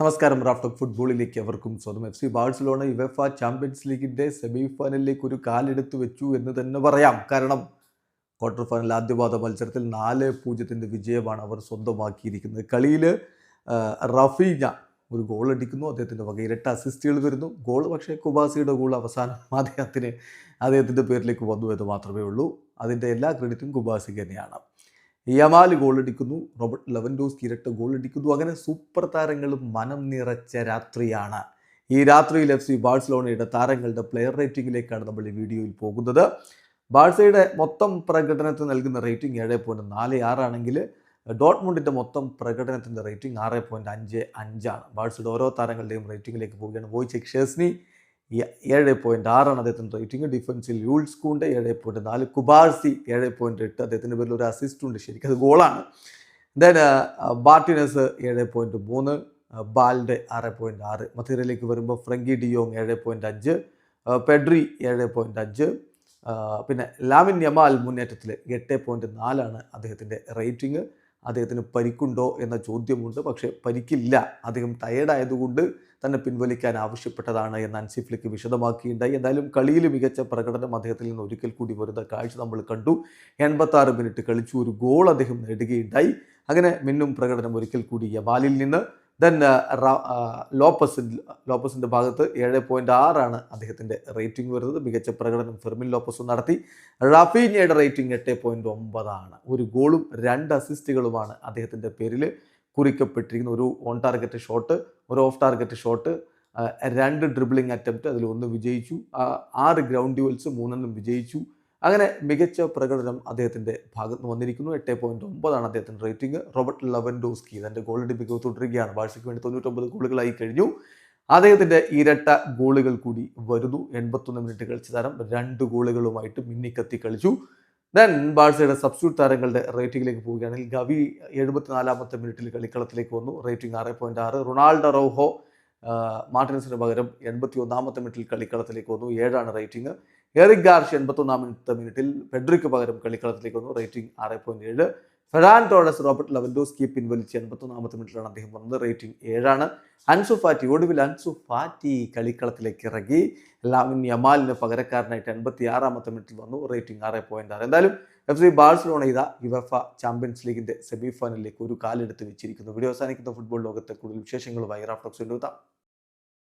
നമസ്കാരം. റാഫ്റ്റോക്ക് ഫുട്ബോളിലേക്ക് അവർക്കും സ്വന്തം F C Barcelona UEFA champions ലീഗിന്റെ സെമി ഫൈനലിലേക്ക് ഒരു കാലെടുത്ത് വെച്ചു എന്ന് തന്നെ പറയാം. കാരണം ക്വാർട്ടർ ഫൈനൽ ആദ്യപാദ മത്സരത്തിൽ നാല് പൂജ്യത്തിന്റെ വിജയമാണ് അവർ സ്വന്തമാക്കിയിരിക്കുന്നത്. കളിയിൽ റഫീജ ഒരു ഗോൾ അടിക്കുന്നു. അദ്ദേഹത്തിന്റെ വക ഇരട്ട അസിസ്റ്റുകൾ വരുന്നു. ഗോൾ പക്ഷേ കുബാസിയുടെ ഗോൾ അവസാനം അദ്ദേഹത്തിന് അദ്ദേഹത്തിന്റെ പേരിലേക്ക് വന്നു എന്ന് മാത്രമേ ഉള്ളൂ. അതിന്റെ എല്ലാ ക്രെഡിറ്റും കുബാസിക്ക് തന്നെയാണ്. യമാൽ ഗോളടിക്കുന്നു റോബർട്ട് ലെവൻഡോസ്കി ഇരട്ട ഗോളടിക്കുന്നു. അങ്ങനെ സൂപ്പർ താരങ്ങളും മനം നിറച്ച രാത്രിയാണ്. ഈ രാത്രിയിൽ എഫ് സി ബാഴ്സലോണയുടെ താരങ്ങളുടെ പ്ലെയർ റേറ്റിംഗിലേക്കാണ് നമ്മൾ ഈ വീഡിയോയിൽ പോകുന്നത്. ബാഴ്സയുടെ മൊത്തം പ്രകടനത്തിന് നൽകുന്ന റേറ്റിംഗ് ഏഴ് പോയിന്റ് നാല് ആറാണെങ്കിൽ ഡോട്ട്മുണ്ടിന്റെ മൊത്തം പ്രകടനത്തിന്റെ റേറ്റിംഗ് ആറ് പോയിന്റ് അഞ്ച് അഞ്ചാണ്. ബാഴ്സയുടെ ഓരോ താരങ്ങളുടെയും റേറ്റിംഗിലേക്ക് പോവുകയാണ്. വോയിച്ചെക് ഷേസ്നി ഏഴ് പോയിന്റ് ആറാണ് അദ്ദേഹത്തിന്റെ റേറ്റിംഗ് ഡിഫൻസിൽ യൂൾസ് കൂണ്ട് ഏഴ് പോയിന്റ് നാല് കുബാർസി ഏഴ് പോയിന്റ് എട്ട് അദ്ദേഹത്തിന്റെ പേരിൽ ഒരു അസിസ്റ്റ് ഉണ്ട്. ശരിക്കും അത് ഗോളാണ്. ദെൻ ബാർട്ടിനസ് ഏഴ് പോയിന്റ് മൂന്ന് ബാൽഡ് ആറ് പോയിന്റ് ആറ്. മധുരയിലേക്ക് വരുമ്പോൾ ഫ്രങ്കി ഡിയോങ് ഏഴ് പോയിന്റ് അഞ്ച് പെഡ്രി ഏഴ് പോയിന്റ് അഞ്ച് പിന്നെ ലാമിൻ യമാൽ മുന്നേറ്റത്തിൽ എട്ട് പോയിന്റ് നാലാണ് അദ്ദേഹത്തിന്റെ റേറ്റിംഗ്. അദ്ദേഹത്തിന് പരിക്കുണ്ടോ എന്ന ചോദ്യമുണ്ട്. പക്ഷേ പരിക്കില്ല. അദ്ദേഹം ടയേർഡായതുകൊണ്ട് തന്നെ പിൻവലിക്കാൻ ആവശ്യപ്പെട്ടതാണ് എന്ന് അൻസിഫ്ലിക്ക് വിശദമാക്കിയിട്ടുണ്ടായി എന്തായാലും കളിയിൽ മികച്ച പ്രകടനം അദ്ദേഹത്തിൽ നിന്ന് ഒരിക്കൽ കൂടി വരുന്ന കാഴ്ച നമ്മൾ കണ്ടു. എൺപത്താറ് മിനിറ്റ് കളിച്ചു. ഒരു ഗോൾ അദ്ദേഹം നേടുകയുണ്ടായി. അങ്ങനെ മിന്നും പ്രകടനം ഒരിക്കൽ കൂടി യവാലിൽ നിന്ന് ദെൻ ലോപ്പസിൻ ലോപ്പസിന്റെ ഭാഗത്ത് ഏഴ് പോയിന്റ് ആറാണ് അദ്ദേഹത്തിന്റെ റേറ്റിംഗ് വരുന്നത്. മികച്ച പ്രകടനം ഫെർമിൻ ലോപ്പസും നടത്തി. റഫീഞ്ഞയുടെ റേറ്റിംഗ് എട്ട് പോയിന്റ് ഒമ്പതാണ്. ഒരു ഗോളും രണ്ട് അസിസ്റ്റുകളുമാണ് അദ്ദേഹത്തിന്റെ പേരിൽ കുറിക്കപ്പെട്ടിരിക്കുന്ന ഒരു ഓൺ ടാർഗറ്റ് ഷോട്ട് ഒരു ഓഫ് ടാർഗറ്റ് ഷോട്ട് രണ്ട് ഡ്രിബിളിംഗ് അറ്റംപ്റ്റ് അതിൽ ഒന്ന് വിജയിച്ചു. ആറ് ഗ്രൗണ്ട് ഡ്യൂവൽസ് മൂന്നെണ്ണം വിജയിച്ചു. അങ്ങനെ മികച്ച പ്രകടനം അദ്ദേഹത്തിന്റെ ഭാഗത്ത് നിന്ന് വന്നിരിക്കുന്നു. എട്ട് പോയിന്റ് ഒമ്പതാണ് അദ്ദേഹത്തിന്റെ റേറ്റിംഗ് റോബർട്ട് ലവൻഡോസ്കി തന്റെ ഗോളിന്റെ മികവ് തുടരുകയാണ്. ബാഴ്സയ്ക്ക് വേണ്ടി തൊണ്ണൂറ്റൊമ്പത് ഗോളുകളായി കഴിഞ്ഞു. അദ്ദേഹത്തിന്റെ ഇരട്ട ഗോളുകൾ കൂടി വരുന്നു. എൺപത്തൊന്ന് മിനിറ്റ് കളിച്ച താരം രണ്ട് ഗോളുകളുമായിട്ട് മിന്നിക്കത്തി കളിച്ചു. ദെൻ ബാഴ്സയുടെ സബ്സ്റ്റിറ്റ്യൂട്ട് താരങ്ങളുടെ റേറ്റിംഗിലേക്ക് പോവുകയാണെങ്കിൽ ഗവി എഴുപത്തിനാലാമത്തെ മിനിറ്റിൽ കളിക്കളത്തിലേക്ക് വന്നു. റേറ്റിംഗ് ആറ് പോയിന്റ് ആറ്. റൊണാൾഡോ റോഹോ മാർട്ടിനസിന് പകരം എൺപത്തി ഒന്നാമത്തെ മിനിറ്റിൽ കളിക്കളത്തിലേക്ക് വന്നു. ഏഴാണ് റേറ്റിംഗ് എറിക് ഗാർഷ് മിനിറ്റ് മിനിറ്റിൽ ഫെഡറിക്ക് പകരം കളിക്കളത്തിലേക്ക് വന്നു. റേറ്റിംഗ് ആറ് പോയിന്റ് ഏഴ്. ഫെഡാൻ ടോഡസ് റോബർട്ട് ലെവൻഡോസ്കി പിൻവലിച്ച് എൺപത്തൊന്നാമത്തെ മിനിറ്റിലാണ് അദ്ദേഹം വന്നത്. റേറ്റിംഗ് ഏഴാണ്. അൻസു ഫാറ്റി ഒടുവിൽ അൻസു ഫാറ്റി കളിക്കളത്തിലേക്ക് ഇറങ്ങി. ലാമിൻ യമാലിന് പകരക്കാരനായിട്ട് എൺപത്തി ആറാമത്തെ മിനിറ്റിൽ വന്നു. റേറ്റിംഗ് ആറ് പോയിന്റ് ആറ്. എന്തായാലും എഫ് സി ബാഴ്സലോണ ഇതാ യുവഫ ചാമ്പ്യൻസ് ലീഗിന്റെ സെമിഫൈനലിലേക്ക് ഒരു കാലെടുത്ത് വെച്ചിരിക്കുന്നു. വീഡിയോ അവസാനിക്കുന്ന ഫുട്ബോൾ ലോകത്തെ കൂടുതൽ വിശേഷങ്ങളുമായി റാഫ്റ്റോക്സ് എഴുതാം